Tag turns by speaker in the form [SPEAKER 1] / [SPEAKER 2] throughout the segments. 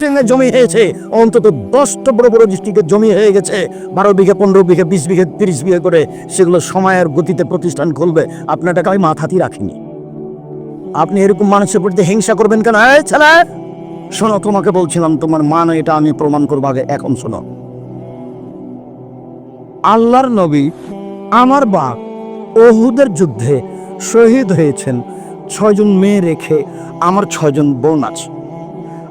[SPEAKER 1] জমি হয়েছে। অন্তত দশটা বড় বড় ডিস্ট্রিক্টের জমি হয়ে গেছে। বারো বিঘা, পনেরো বিঘা, বিশ বিঘা, তিরিশ বিঘা করে সেগুলো সময়ের গতিতে প্রতিষ্ঠান খুলবে। আপনার টাকা আমি মাথাতেই রাখিনি। আপনি এরকম মানুষের প্রতি হিংসা করবেন কেন? এই ছেলে! শোনো, তোমাকে বলছিলাম, তোমার মান এটা আমি প্রমাণ করব আগে। এখন শোনো। আল্লাহর নবী আমার বাপ ওহুদের যুদ্ধে শহীদ হয়েছেন। ছয়জন মেয়ে রেখে আমার ছয়জন বোন আছে।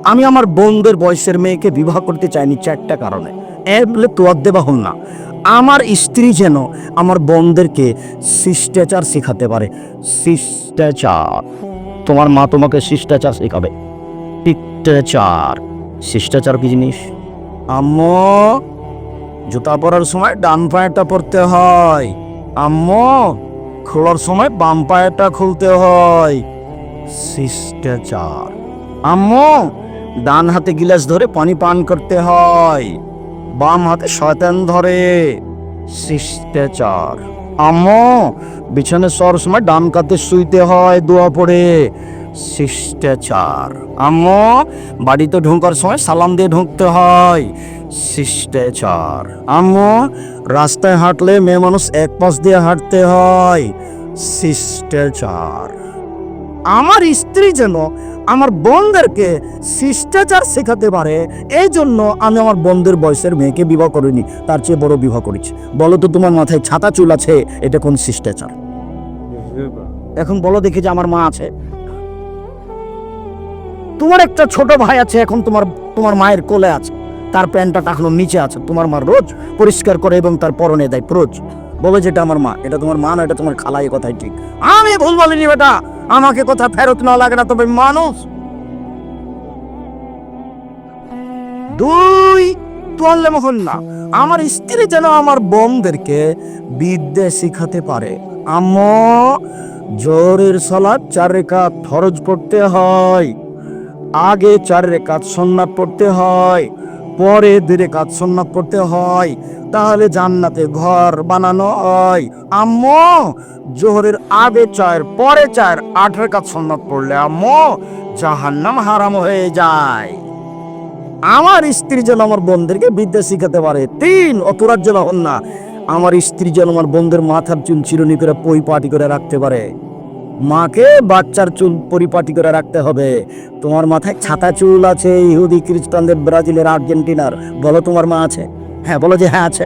[SPEAKER 1] আমি আমার বোনদের বয়সের মেয়েকে বিবাহ করতে চাইনি চারটা কারণে। এর বলে দেবা হল না আমার স্ত্রী যেন আমার বোনদেরকে শিষ্টাচার শেখাতে পারে। শিষ্টাচার। তোমার মা তোমাকে শিষ্টাচার শেখাবে। শিষ্টাচার শিষ্টাচার কি জিনিস? আম্মু, জুতা পরার সময় ডান পায়েটা পরতে হয়। আম্মু, খোলার সময় বাম পায়েটা খুলতে হয়। শিষ্টাচার। আম্মু ডান হাতে গিলাস ধরে পানি পান করতে হয়। বাম হাতে শয়তান ধরে। শিষ্টাচার। আম্মু, বিছানে শোয়ার সময় ডান কাতে শুইতে হয় দোয়া পড়ে। শিষ্টাচার। আম্মু, বাড়িতে ঢোকার সময় সালাম দিয়ে ঢুকতে হয়। শিষ্টাচার। আম্মু, রাস্তায় হাঁটলে মেয়ে মানুষ এক পাশ দিয়ে হাঁটতে হয়। শিষ্টাচার। আমার স্ত্রী যেন আমার বোনদেরকে শিষ্টাচার শেখাতে পারে এই জন্য আমি আমার বোনদের বয়সের মেয়েকে বিবাহ করিনি, তার চেয়ে বড় বিবাহ করেছি। বলো তো তোমার মাথায় ছাতা চুল আছে, এটা কোন শিষ্টাচার? এখন বলো দেখি যে আমার মা আছে। তোমার একটা ছোট ভাই আছে, এখন তোমার তোমার মায়ের কোলে আছে। তার প্যান্টটা টাকলো নিচে আছে। তোমার মা রোজ পরিষ্কার করে এবং তার পরনে দেয়, রোজ। বলে যেটা আমার মা, এটা তোমার মা না, এটা তোমার খালা, এই কথাই ঠিক। আমি ভুল বলিনি বেটা, আমাকে কথা ফেরত না লাগে না, তবে মানুষ। দুই, তোয়াল্লে না আমার স্ত্রী যেন আমার বোনদেরকে বিদ্যে শিখাতে পারে। আম্মু, জোরের সলাদ চার রেখাত ফরজ পড়তে হয়। আগে চার রেখাত সন্ন্যাত পড়তে হয়। পরে দুই কাজ সন্ন্যাত পড়তে হয়, তাহলে জান্নাতে ঘর বানানো হয়। আম্মু, জোহরের আগে চায়ের, পরে চায়ের আঠের কাজ সন্ন্যাত পড়লে আম্মু, জাহান্নাম হারাম হয়ে যায়। আমার স্ত্রী যেন আমার বোনদেরকে বিদ্যা শিখাতে পারে, তিন, অতরাজ্য না, আমার স্ত্রী যেন আমার বোনদের মাথার চুন চিরুনি করে পরিপাটি করে রাখতে পারে। মাকে বাচ্চার চুল পরিপাটি করে রাখতে হবে। তোমার মাথায় ছাতা চুল আছে, ইহুদি খ্রিস্টানদের ব্রাজিলের আর্জেন্টিনার। বলো তোমার মা আছে? হ্যাঁ বলো যে হ্যাঁ আছে।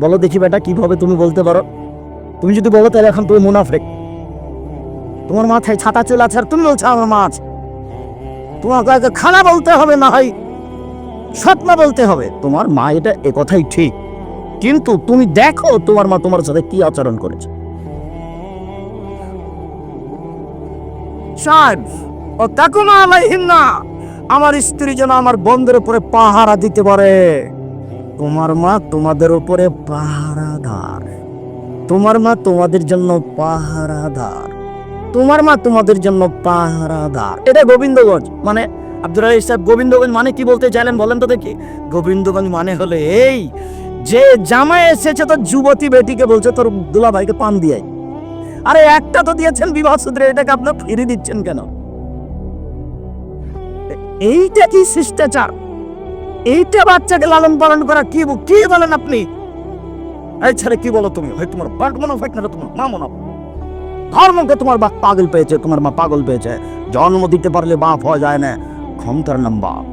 [SPEAKER 1] বলো দেখি বেটা, কীভাবে তুমি বলতে পারো? তুমি যদি বলো তাহলে এখন তুমি মুনাফেক। তোমার মাথায় ছাতা চুল আছে আর তুমি বলছো আমার মা আছে। তোমাকে খানা বলতে হবে না হয়, সৎমা বলতে হবে। তোমার মা এটা এ কথাই ঠিক। কিন্তু তুমি দেখো তোমার মা তোমার সাথে কি আচরণ করেছে। চার ও তাকু না আলাইহিন না আমার স্ত্রী যেন আমার বন্ধের উপরে পাহারা দিতে পারে। তোমার মা তোমাদের উপরে পাহারাদার। তোমার মা তোমাদের জন্য পাহারাদার। তোমার মা তোমাদের জন্য পাহারাদার। এটা গোবিন্দগঞ্জ মানে আব্দুল রাহিস সাহেব গোবিন্দগঞ্জ মানে কি বলতে চাইলেন বলেন তো দেখি। গোবিন্দগঞ্জ মানে হলো এই, যে জামাই এসেছে তো যুবতী বেটিকে বলছে, তোর দুলা ভাইকে পান দিয়ে। আরে একটা তো দিয়েছেন বিবাহ সূত্রে, এটাকে আপনার ফিরে দিচ্ছেন কেন? এইটা কি শিষ্টাচার? এইটা বাচ্চাকে লালন পালন করা কি কি বলেন আপনি? এই ছেলে, কি বলো তুমি? হয় তোমার বাট মনে হয় না তোমার মা মনে ধর্মকে তোমার বাপ পাগল পেয়েছে, তোমার মা পাগল পেয়েছে। জন্ম দিতে পারলে বাপ হওয়া যায় না, ক্ষমতার নাম বাপ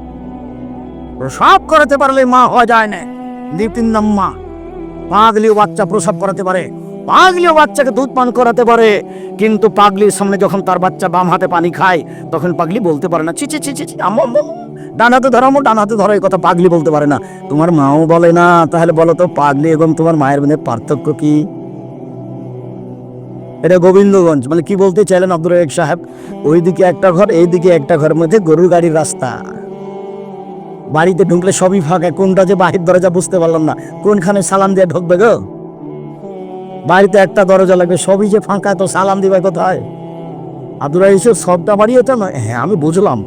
[SPEAKER 1] প্রসাব করাতে পারলে মা হওয়া যায় না দীপ্তির নাম মা পাগলিও বাচ্চা প্রসাব করাতে পারে। পাগলিও বাচ্চাকে দুধ পান করাতে পারে, কিন্তু পাগলির সামনে যখন তার বাচ্চা বাম হাতে পানি খায়, তখন পাগলি বলতে পারে না, ছি ছি ছি ডান হাতে ধরো ডান হাতে ধরো, এই কথা পাগলি বলতে পারে না। তোমার মাও বলে না, তাহলে বলো তো পাগলি এবং তোমার মায়ের মধ্যে পার্থক্য কি? এটা গোবিন্দগঞ্জ মানে কি বলতে চাইলেন আব্দুল রহিক সাহেব? ওইদিকে একটা ঘর, এইদিকে একটা ঘরের মধ্যে গরুর গাড়ির রাস্তা। বাড়িতে ঢুকলে সবই ফাঁকা, কোনটা যে বাহির দরজা বুঝতে পারলাম না। কোনখানে সালাম দিয়ে ঢুকবে গো? বাড়িতে একটা দরজা লাগবে, সবই যে ফাঁকা তো সালাম দিবে কোথায়? আব্দুল রহিস সবটা বাড়ি এটা নয়। হ্যাঁ আমি বুঝলাম,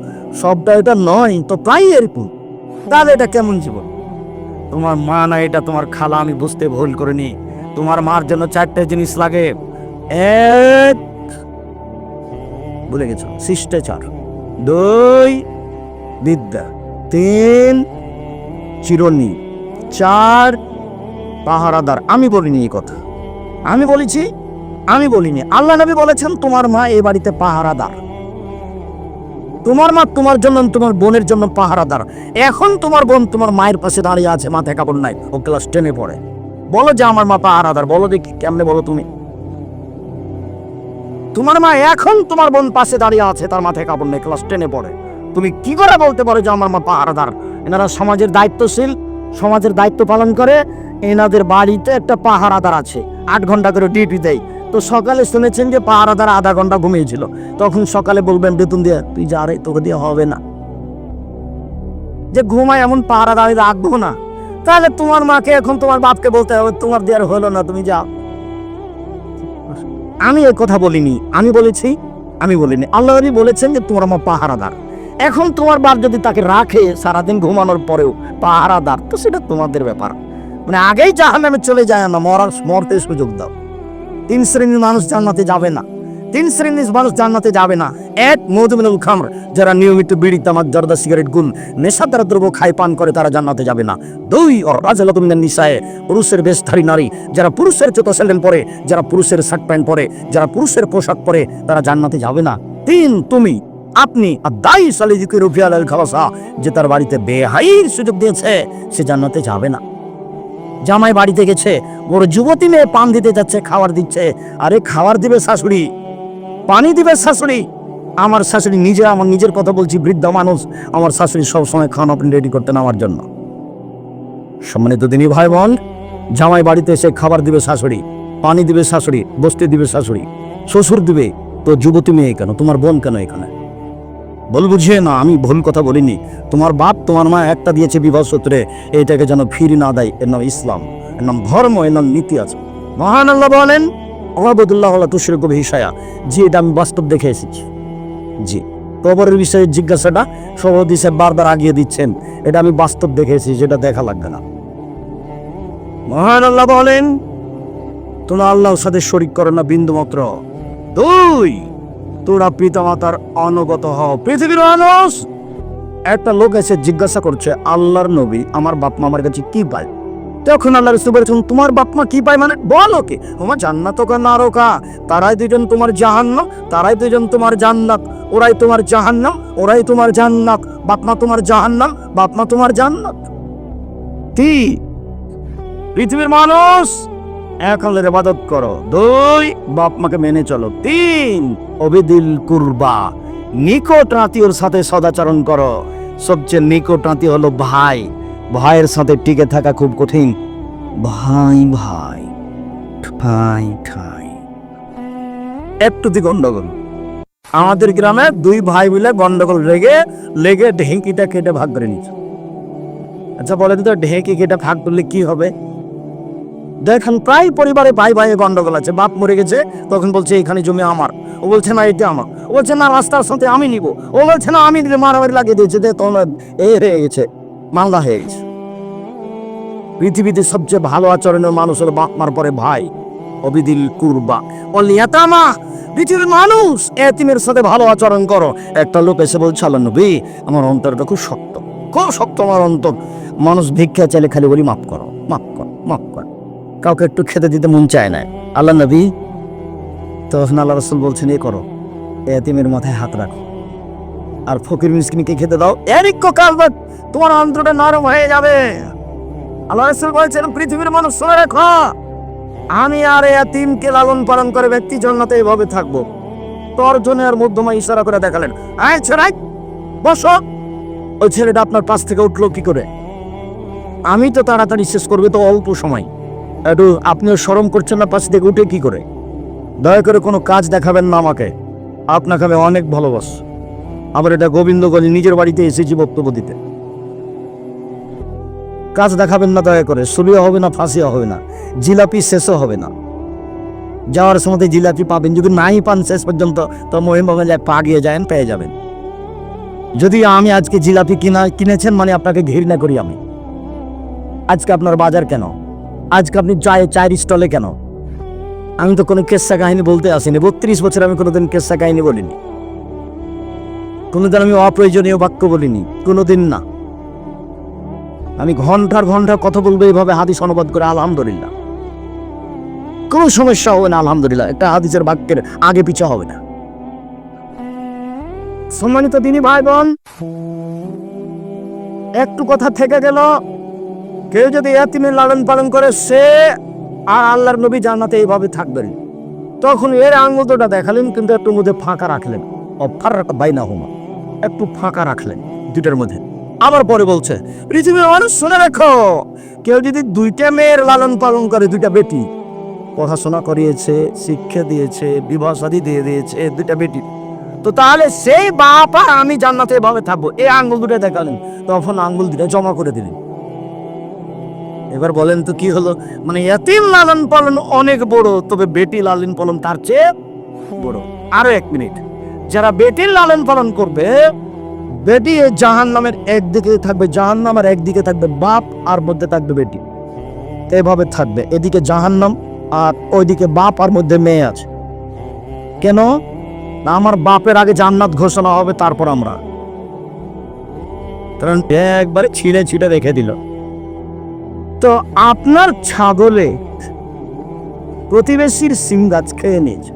[SPEAKER 1] সবটা এটা নয়, তো প্রায় এরকম। তাহলে এটা কেমন জীবন? তোমার মা না এটা তোমার খালা, আমি বুঝতে ভুল করিনি। তোমার মার জন্য চারটে জিনিস লাগে। এক, ভুলে গেছো, শিষ্টাচার। দুই, বিদ্যা। তিন, চিরনি। চার, পাহারাদার। আমি বলিনি এই কথা। আমি বলেছি, আমি বলিনি। আল্লাহ নবী বলেছেন, তোমার মা এই বাড়িতে পাহারাদার। তোমার মা তোমার জন্য, তোমার বোনের জন্য পাহারাদার। এখন তোমার বোন তোমার মায়ের পাশে দাঁড়িয়ে আছে, মাথায় কাপড় নাই। ও ক্লাস টেনে পড়ে। বলো যে আমার মা পাহারাদার, বলো দেখি কেমনে বলো তুমি। তোমার মা এখন তোমার বোন পাশে দাঁড়িয়ে আছে, তার মাথায় কাপড় নেই, ক্লাস টেনে পড়ে। তুমি কি করে বলতে পারো যে আমার মা পাহারাদার? এনারা সমাজের দায়িত্বশীল, সমাজের দায়িত্ব পালন করে। এনাদের বাড়িতে একটা পাহারাদার আছে, আট ঘণ্টা করে ডিউটি দেয়। তো সকালে শুনেছেন যে পাহারাদার আধা ঘণ্টা ঘুমিয়েছিল। তখন সকালে বলবেন, বেতন দিয়ে, তুই যা রে, তোকে দিয়ে হবে না। যে ঘুমায় এমন পাহারাদার রাখব না। তাহলে তোমার মাকে এখন তোমার বাপকে বলতে হবে, তোমার দেওয়ার হলো না, তুমি যাও। আমি এ কথা বলিনি, আমি বলেছি, আমি বলিনি। আল্লাহ বলেছেন যে, তোমার মা পাহারাদার। এখন তোমার বাপ যদি তাকে রাখে সারাদিন ঘুমানোর পরেও, পাহারাদার, তো সেটা তোমাদের ব্যাপার। মানে আগেই জাহান্নামে চলে যায় না, মরার, মরতে সুযোগ দাও। তিন শ্রেণির মানুষ জান্নাতে যাবে না। তিন শ্রেণির মানুষ জান্নাতে যাবে না। এক মধুমিনুল খামর, যারা নিয়মিত বিড়ি, তামাক, জর্দা, সিগারেট গুল নেশাদার দ্রব্য খায়, পান করে, তারা জান্নাতে যাবে না। দুই ও রাজালতুমিনের নিশায় পুরুষের বেশধারী নারী, যারা পুরুষের জুতো স্যান্ডেল পরে, যারা পুরুষের শার্ট প্যান্ট পরে, যারা পুরুষের পোশাক পরে, তারা জান্নাতে যাবে না। তিন, তুমি, আপনি দায়ী সালে জিকে রুফিয়াল খালাসা যে তার বাড়িতে বেহাইর সুযোগ দিয়েছে, সে জান্নাতে যাবে না। জামাই বাড়িতে গেছে। ওর যুবতী মেয়ে পান দিতে যাচ্ছে, খাবার দিচ্ছে। আরে খাবার দিবে শাশুড়ি, পানি দিবে শাশুড়ি। আমার শাশুড়ি নিজে, আমার নিজের কথা বলছি, বৃদ্ধ মানুষ। আমার শাশুড়ি সব সময় খাওয়া আপনি রেডি করতেন আমার জন্য। সম্মানিত দিনী ভাই বোন জামাই বাড়িতে এসে খাবার দিবে শাশুড়ি, পানি দিবে শাশুড়ি, বসতে দিবে শাশুড়ি, শ্বশুর দিবে। তো যুবতী মেয়ে কেন? তোমার বোন কেন এখানে? বল বুঝিয়ে না, আমি ভুল কথা বলিনি। তোমার বাপ তোমার মা একটা দিয়েছে বিবাহ সূত্রে, এটাকে যেন ফিরি না দেয়, এর নাম ইসলাম, এর নাম ধর্ম, এর নাম নীতি আছে। মহান আল্লাহ বলেন আল্লাহ তুষের কবি হিসায়া জি, এটা আমি বাস্তব দেখে এসেছি। জি, কবরের বিষয়ে জিজ্ঞাসাটা সভাপতি সাহেব বারবার আগিয়ে দিচ্ছেন, এটা আমি বাস্তব দেখে এসেছি যেটা দেখা লাগবে না। মহান আল্লাহ বলেন, তোমরা আল্লাহর সাথে শরিক করো না, বিন্দুমাত্র। দুই তোরা পিতামাতার অনুগত হও। পৃথিবীর মানুষ! একটা লোক এসে জিজ্ঞাসা করছে, আল্লাহর নবী আমার বাপ মা আমার কাছে কি পায়? তখন আল্লাহ রসুল বলেছেন, তোমার বাপ মা কি পায় মানে বলো কি? তোমার জান্নাত কা নারকা তারাই দুজন তোমার জাহান্নাম, তারাই দুজন তোমার জান্নাত। ওরাই তোমার জাহান্নাম, ওরাই তোমার জান্নাত। বাপ মা তোমার জাহান্নাম বাপ মা তোমার জান্নাত। কি? পৃথিবীর মানুষ! এক আল্লাহর ইবাদত করো। দুই, বাপ মাকে মেনে চলো। তিন, অবিদিল কুরবা। নিকট আত্মীয়র সাথে সদাচরণ করো। সবচেয়ে নিকট আত্মীয় হলো ভাই। ভাইয়ের সাথে টিকে থাকা খুব কঠিন। ভাই ভাই ঠাই ঠাই একটু দি গন্ডগোল। আমাদের গ্রামে দুই ভাই মিলে গন্ডগোল লেগে লেগে ঢেঁকিটা কেটে ভাগ করে নিচ্ছে আচ্ছা বলেন তো ঢেঁকি কেটে ভাগ করলে কি হবে? দেখেন প্রায় পরিবারে ভাই ভাইয়ে গন্ডগোল আছে, বাপ মরে গেছে, তখন বলছে এখানে জমি আমার। ও বলছে, না, এটা আমার। ও বলছে, না রাস্তার সাথে আমি নিব। ও বলছে, না, আমি মারামারি লাগিয়ে দিয়েছে, যে তোমার এ হয়ে গেছে, মালদা হয়ে গেছে। পৃথিবীতে সবচেয়ে ভালো আচরণের মানুষ হলো বাপ মার পরে ভাই, অবিদিল কুরবা। বললি এতামা পৃথিবীর মানুষ, এতিমের সাথে ভালো আচরণ করো। একটা লোক এসে বলছে, আল্লাহ নবী, আমার অন্তরটা খুব শক্ত খুব শক্ত আমার অন্তর। মানুষ ভিক্ষা চাইলে খালি বলি, মাফ কর মাফ কর। কাউকে একটু খেতে দিতে মন চায় না। আল্লাহ নবী তখন আল্লাহ রসুল বলছেন, এ করো এতিমের মাথায় হাত রাখো। আর ফকির মিসকিনকে খেতে দাও। এরিক কাল তোমার অন্তরটা নরম হয়ে যাবে। আল্লাহ রসুল বলছেন, পৃথিবীর মানুষ শুনে রাখো। আমি আর এতিমকে লালন পালন করে ব্যক্তি জন্নাতে এভাবে থাকব। তর্জনের মধ্যমা ইশারা করে দেখালেন আয় ছেড়াই বসো। ওই ছেলেটা আপনার পাশ থেকে উঠল কি করে? আমি তো তাড়াতাড়ি শেষ করবে তো অল্প সময়। একটু আপনিও শরম করছেন না, পাশ থেকে উঠে কি করে? দয়া করে কোনো কাজ দেখাবেন না আমাকে। আপনাকে আমি অনেক ভালোবাস। আবার এটা গোবিন্দগঞ্জ নিজের বাড়িতে এসেছি বক্তব্য দিতে। কাজ দেখাবেন না দয়া করে। সুরিয়া হবে না ফাঁসিয়া হবে না। জিলাপি শেষও হবে না। যাওয়ার সময় জিলাপি পাবেন, যদি নাই পান শেষ পর্যন্ত, তো মহিমগঞ্জায় পা গিয়ে যায়েন, পেয়ে যাবেন। যদি আমি আজকে জিলাপি কিনা কিনেছেন মানে আপনাকে ঘৃণা করি আমি। আজকে আপনার বাজার কেন? আজকে আপনি চায় চায়ের স্টলে কেন? আমি তো কোনো কেসা কাহিনী বলতে আসিনি। বত্রিশ বছর আমি কোনোদিন কেসা কাহিনী বলিনি। কোনোদিন আমি অপ্রয়োজনীয় বাক্য বলিনি। কোনোদিন না। আমি ঘণ্টার ঘণ্টা কথা বলব এইভাবে হাদিস অনুবাদ করে, আলহামদুলিল্লাহ। কোনো সমস্যা হবে না, আলহামদুলিল্লাহ। একটা হাদিসের বাক্যের আগে পিছা হবে না। সম্মানিত তিনি ভাই বোন, একটু কথা থেকে গেল। কেউ যদি এতিমের লালন পালন করে, সে আর আল্লাহর নবী জান্নাতে এইভাবে থাকবেন। তখন এর আঙ্গুলটা দেখালেন, কিন্তু একটু মধ্যে ফাঁকা রাখলেন। অফার বাইনা হুমা একটু ফাঁকা রাখলেন দুটার মধ্যে। আবার পরে বলছে, পৃথিবীর মানুষ শুনে রাখো, কেউ যদি দুইটা মেয়ের লালন পালন করে, দুইটা বেটি, পড়াশোনা করিয়েছে, শিক্ষা দিয়েছে, বিবাহ শাদী দিয়ে দিয়েছে দুইটা বেটি, তো তাহলে সেই বাপ আর আমি জান্নাতে এভাবে থাকব। এই আঙ্গুল দুটো দেখালেন। তখন আঙ্গুল দুটো জমা করে দিলেন। এবার বলেন তো কি হলো? মানে এতিম লালন পালন অনেক বড়, তবে বেটি লালন পালন তার চেয়ে বড়। আরও এক মিনিট। যারা বেটির লালন পালন করবে, বেটি জাহান নামের একদিকে থাকবে জাহান নামের একদিকে থাকবে বাপ, আর মধ্যে থাকবে বেটি। এভাবে থাকবে। এদিকে জাহান্নাম, আর ওইদিকে বাপ, আর মধ্যে মেয়ে আছে। কেন? না আমার বাপের আগে জান্নাত ঘোষণা হবে, তারপর আমরা। কারণ একবারে ছিঁড়ে ছিঁড়ে রেখে দিল। তো আপনার ছাগলে প্রতিবেশীর সিম গাছ খেয়ে নিয়েছে।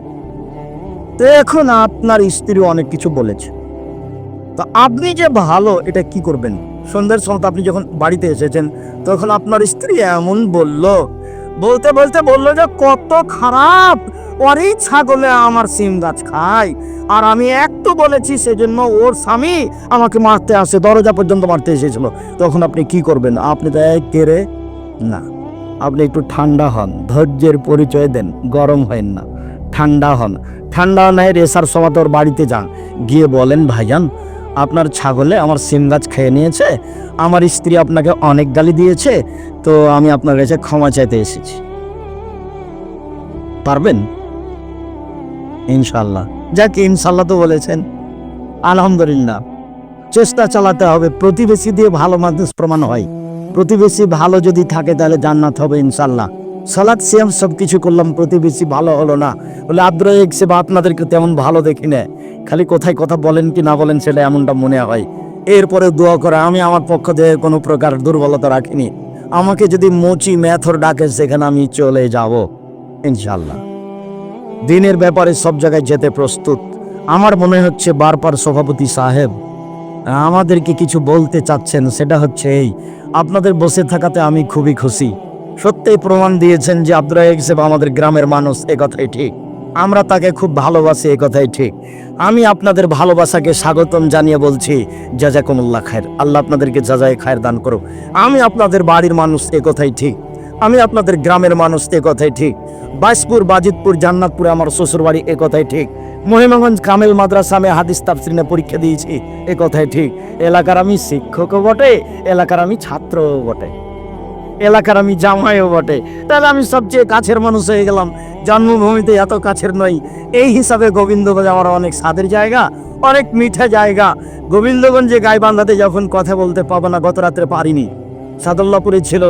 [SPEAKER 1] তো এখন আপনার স্ত্রী অনেক কিছু বলেছে। তো আপনি যে ভালো, এটা কি করবেন? সন্ধ্যার সময় আপনি যখন বাড়িতে এসেছেন, তখন আপনার স্ত্রী এমন বলল, বলতে বলতে বলল যে, কত খারাপ! ওরই ছাগলে আমার সিম গাছ খায়। আর আমি একটু বলেছি, সেজন্য ওর স্বামী আমাকে মারতে আসে, দরজা পর্যন্ত মারতে এসেছিল। তখন আপনি কি করবেন? আপনি তো এক কেড়ে না। আপনি একটু ঠান্ডা হন। ধৈর্যের পরিচয় দেন। গরম হয় না। ঠান্ডা হন। ঠান্ডা নাই রেসার সময় তোর বাড়িতে যান। গিয়ে বলেন, ভাইজান, আপনার ছাগলে আমার সিম গাছ খেয়ে নিয়েছে। আমার স্ত্রী আপনাকে অনেক গালি দিয়েছে। তো আমি আপনার কাছে ক্ষমা চাইতে এসেছি। পারবেন? ইনশাল্লাহ যাকে ইনশাল্লাহ তো বলেছেন। আলহামদুলিল্লাহ। চেষ্টা চালাতে হবে। প্রতিবেশী দিয়ে ভালো মানুষ প্রমাণ হয়। প্রতিবেশী ভালো যদি থাকে তাহলে জান্নাত হবে ইনশাল্লাহ সালাদ, সিয়াম সব কিছু করলাম, প্রতিবেশী ভালো হলো না। বলে আদ্রয় সে বা আপনাদেরকে তেমন ভালো দেখি না। খালি কোথায় কথা বলেন কি না বলেন সেটা এমনটা মনে হয়। এরপরে দোয়া করে, আমি আমার পক্ষ থেকে কোনো প্রকার দুর্বলতা রাখিনি। আমাকে যদি মুচি ম্যাথর ডাকে, সেখানে আমি চলে যাব ইনশাল্লাহ দিনের ব্যাপারে সব জায়গায় যেতে প্রস্তুত। আমার মনে হচ্ছে বারবার সভাপতি সাহেব, আমাদেরকে কিছু বলতে চাচ্ছেন, সেটা হচ্ছে এই আপনাদের বসে থাকাতে আমি খুবই খুশি। সত্যিই প্রমাণ দিয়েছেন যে আব্দুল রাহিক সাহেব আমাদের গ্রামের মানুষ, এ কথাই ঠিক। আমরা তাকে খুব ভালোবাসি, এ কথাই ঠিক। আমি আপনাদের ভালোবাসাকে স্বাগতম জানিয়ে বলছি, জাজাকুমুল্লাহ খায়ের। আল্লাহ আপনাদেরকে জাজায় খায়ের দান করো আমি আপনাদের বাড়ির মানুষ, এ কথাই ঠিক। আমি আপনাদের গ্রামের মানুষ, এ কথাই ঠিক। বাইশপুর বাজিতপুর, জান্নাতপুরে আমার শ্বশুর বাড়ি এ কথাই ঠিক। মহিমাগঞ্জ কামেল মাদ্রাসা আমি হাদিস তাফসিনে পরীক্ষা দিয়েছি। এ কথাই ঠিক। এলাকার আমি শিক্ষকও বটে, এলাকার আমি ছাত্রও বটে। এলাকার আমি জামাইও বটে। তাহলে আমি সবচেয়ে কাছের মানুষ হয়ে গেলাম। জন্মভূমিতে এত কাছের নই। এই হিসাবে গোবিন্দগঞ্জ আমার অনেক স্বাদের জায়গা, অনেক মিঠা জায়গা। গোবিন্দগঞ্জে গায়ে বান্ধাতে যখন কথা বলতে পাবো না, গত রাত্রে পারিনি। সাদুল্লাপুরে ছিল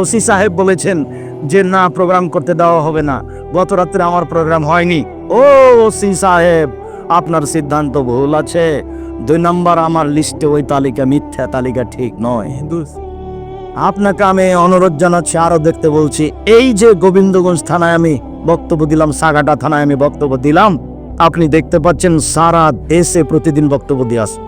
[SPEAKER 1] ওসি সাহেব বলেছেন যে, না প্রোগ্রাম করতে দেওয়া হবে না। গত রাত্রে আমার প্রোগ্রাম হয়নি। ও ওসি সাহেব আপনার সিদ্ধান্ত ভুল আছে। দুই নম্বর আমার লিস্টে ওই তালিকা মিথ্যা তালিকা ঠিক নয়। আপনাকে আমি অনুরোধ জানাচ্ছি আরও দেখতে বলছি এই যে গোবিন্দগঞ্জ থানায় আমি বক্তব্য দিলাম সাগাটা থানায় আমি বক্তব্য দিলাম আপনি দেখতে পাচ্ছেন সারা দেশে প্রতিদিন বক্তব্য দিয়ে আসে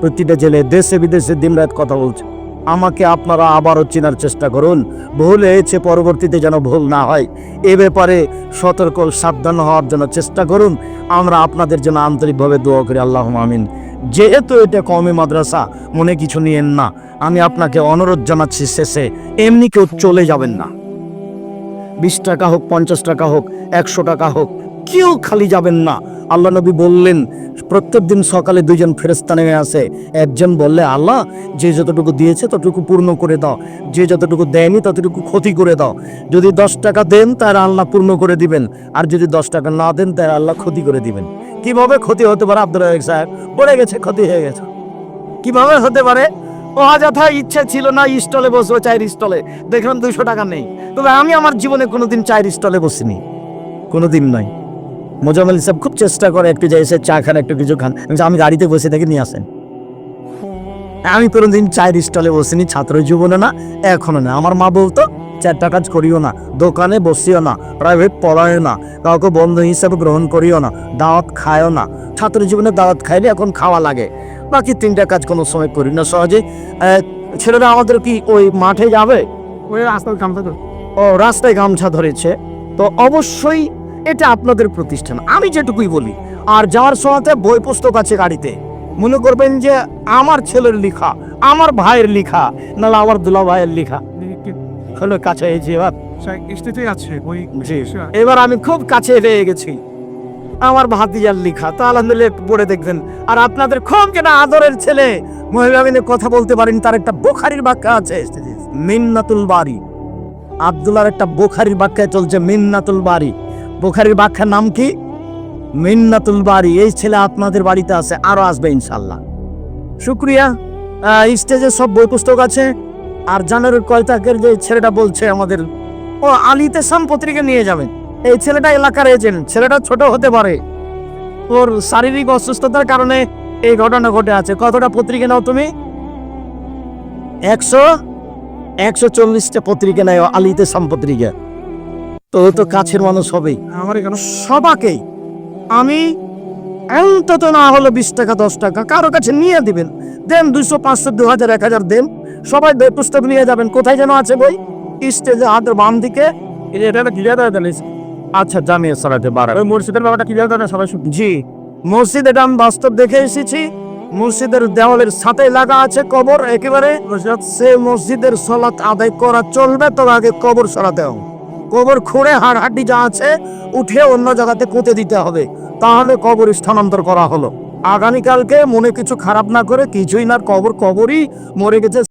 [SPEAKER 1] প্রতিটা জেলে দেশে বিদেশে দিন রাত কথা বলছে। আমাকে আপনারা আবারও চেনার চেষ্টা করুন। ভুল হয়েছে পরবর্তীতে যেন ভুল না হয়। এ ব্যাপারে সতর্ক সাবধান হওয়ার জন্য চেষ্টা করুন। আমরা আপনাদের জন্য আন্তরিকভাবে দোয়া করি আল্লাহ আমিন। যেহেতু এটা কমে মাদ্রাসা, মনে কিছু নিয়েন না। আমি আপনাকে অনুরোধ জানাচ্ছি শেষে, এমনি কেউ চলে যাবেন না। বিশ টাকা হোক, পঞ্চাশ টাকা হোক, একশো টাকা হোক কেউ খালি যাবেন না। আল্লাহ নবী বললেন, প্রত্যেক দিন সকালে দুইজন ফেরেস্তা নেমে আসে। একজন বললে, আল্লাহ, যে যতটুকু দিয়েছে ততটুকু পূর্ণ করে দাও। যে যতটুকু দেয়নি ততটুকু ক্ষতি করে দাও। যদি দশ টাকা দেন, তার আল্লাহ পূর্ণ করে দিবেন। আর যদি দশ টাকা না দেন, তার আল্লাহ ক্ষতি করে দিবেন। কীভাবে ক্ষতি হতে পারে আব্দুল রাজাক সাহেব? পড়ে গেছে, ক্ষতি হয়ে গেছে। কীভাবে হতে পারে? ও যথা ইচ্ছে ছিল না স্টলে বসবো, চায়ের স্টলে। দেখলাম দুইশো টাকা নেই। তবে আমি আমার জীবনে কোনোদিন চায়ের স্টলে বসিনি। কোনোদিন নয়। মোজামেল সাহেব খুব চেষ্টা করে একটু যে এসে চা খান একটু কিছু খান। আমি গাড়িতে বসে থেকে নিয়ে আসেন। আমি কোনোদিন চায়ের স্টলে বসিনি ছাত্র জীবনে না এখনও না। আমার মা বলতো চারটা কাজ করিও না দোকানে বসিও না প্রাইভেট পড়ায়ও না কাউকে বন্ধু হিসাবে গ্রহণ করিও না দাওয়াত খায়ও না। ছাত্র জীবনে দাওয়াত খাইলে এখন খাওয়া লাগে। বাকি তিনটা কাজ কোনো সময় করি না সহজে ছেলেরা আমাদের কি ওই মাঠে যাবে?
[SPEAKER 2] ওই রাস্তার কামটা তো
[SPEAKER 1] ও রাস্তায় গামছা ধরেছে। তো অবশ্যই এটা আপনাদের প্রতিষ্ঠান। আমি যেটুকুই বলি আর যাওয়ার সময়তে বই পুস্তক আছে গাড়িতে মনে করবেন যে আমার ছেলের লেখা আমার ভাইয়ের লেখা নাহলে আমার দুলা ভাইয়ের লেখা। হলো কাছে এই এবার।
[SPEAKER 2] আছে
[SPEAKER 1] এবার আমি খুব কাছে পেয়ে গেছি। আমার ভাতিজার লেখা তা আলহামদুলিল্লাহ একটু পড়ে দেখবেন। আর আপনাদের খুব যেটা আদরের ছেলে মহিলামিনে কথা বলতে পারেন তার একটা বোখারির বাক্যা আছে। মিন্নাতুল বাড়ি আব্দুল্লাহর একটা বোখারির বাক্যায় চলছে মিন্নাতুল বাড়ি বোখারির বাক্যার নাম কি? মিন্নাতুল বাড়ি এই ছেলে আপনাদের বাড়িতে আছে, আরও আসবে ইনশাল্লাহ শুক্রিয়া। স্টেজে সব বই পুস্তক আছে। আর জানুয়ারির কয় তারিখের যে ছেলেটা বলছে আমাদের, ও আলিতে সাম পত্রিকা নিয়ে যাবেন। এই ছেলেটা এলাকার এজেন্ট, ছেলেটা ছোট হতে পারে। ওর শারীরিক অসুস্থতার কারণে এই ঘটনা ঘটে আছে। কতটা পত্রিকা নাও তুমি? একশো? একশো চল্লিশটা পত্রিকা নেয় আলিতে সাম পত্রিকা। তো তো কাছের মানুষ হবেই।
[SPEAKER 2] আমার এখানে
[SPEAKER 1] সবাকেই। আমি অন্তত না হলো বিশ টাকা দশ টাকা কারও কাছে নিয়ে দিবেন। দেন দুইশো পাঁচশো দু হাজার এক হাজার দেন। সবাই বই পুস্তক নিয়ে যাবেন। কোথায় যেন আছে বই? স্টেজে হাতের বাম দিকে।
[SPEAKER 2] এটা ক্লিয়ার দেওয়া জানিস
[SPEAKER 1] আচ্ছা জামিয়া সালাতে বারা
[SPEAKER 2] ওই মুর্শিদের ব্যাপারটা ক্লিয়ার দেওয়া সবাই
[SPEAKER 1] জি মসজিদ এটা আমি বাস্তব দেখে এসেছি। মসজিদের দেওয়ালের সাথে লাগা আছে কবর একেবারে সে মসজিদের সলাৎ আদায় করা চলবে তবে আগে কবর সরাতে হবে। কবর খুঁড়ে হাড় হাড্ডি যা আছে, উঠে অন্য জায়গাতে কুঁতে দিতে হবে। তাহলে কবর স্থানান্তর করা হলো। আগামীকালকে মনে কিছু খারাপ না করে কিছুই না কবর কবরই মরে গেছে।